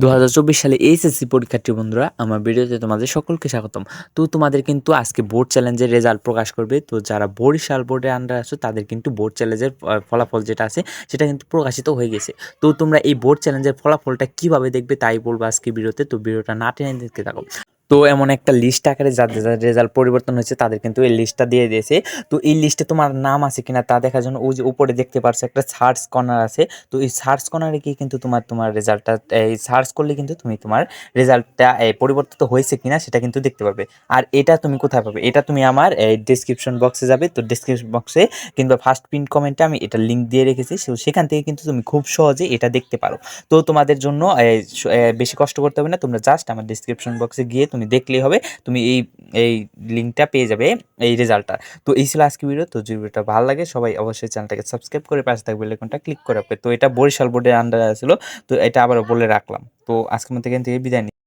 দু হাজার চব্বিশ সালে এইচএসসি পরীক্ষার্থী বন্ধুরা, আমার ভিডিওতে তোমাদের সকলকে স্বাগতম। তো তোমাদের কিন্তু আজকে বোর্ড চ্যালেঞ্জের রেজাল্ট প্রকাশ করবে। তো যারা বরিশাল বোর্ডের আন্ডার আছো, তাদের কিন্তু বোর্ড চ্যালেঞ্জের ফলাফল যেটা আছে, সেটা কিন্তু প্রকাশিত হয়ে গেছে। তো তোমরা এই বোর্ড চ্যালেঞ্জের ফলাফলটা কীভাবে দেখবে, তাই বলব আজকে ভিডিওতে। তো ভিডিওটা না টেনে দেখতে থাকো। তো এমন একটা লিস্ট আকারে যাদের যাদের রেজাল্ট পরিবর্তন হয়েছে, তাদের কিন্তু এই লিস্টটা দিয়ে দিয়েছে। তো এই লিস্টে তোমার নাম আছে কিনা তা দেখার জন্য ওই যে উপরে দেখতে পারছ একটা সার্চ কর্নার আছে। তো এই সার্চ কর্নারে গিয়ে কিন্তু তোমার তোমার রেজাল্টটা এই সার্চ করলে কিন্তু তুমি তোমার রেজাল্টটা পরিবর্তিত হয়েছে কিনা সেটা কিন্তু দেখতে পাবে। আর এটা তুমি কোথায় পাবে? এটা তুমি আমার ডিসক্রিপশন বক্সে যাবে। তো ডিসক্রিপশন বক্সে কিংবা ফার্স্ট পিন কমেন্টে আমি এটা লিঙ্ক দিয়ে রেখেছি। সেখান থেকে কিন্তু তুমি খুব সহজে এটা দেখতে পারো। তো তোমাদের জন্য বেশি কষ্ট করতে হবে না। তোমরা জাস্ট আমার ডিসক্রিপশন বক্সে গিয়ে তুমি দেখলেই হবে, তুমি এই এই লিঙ্কটা পেয়ে যাবে এই রেজাল্টটা তো এই ছিল আজকে ভিডিও তো যদি ভিডিওটা ভালো লাগে, সবাই অবশ্যই চ্যানেলটাকে সাবস্ক্রাইব করে পাশে থাকবে লেখনটা ক্লিক করে রাখবে। তো এটা বরিশাল বোর্ডের আন্ডারে ছিল, তো এটা আবার বলে রাখলাম। তো আজকের মধ্যে এখান থেকে বিদায়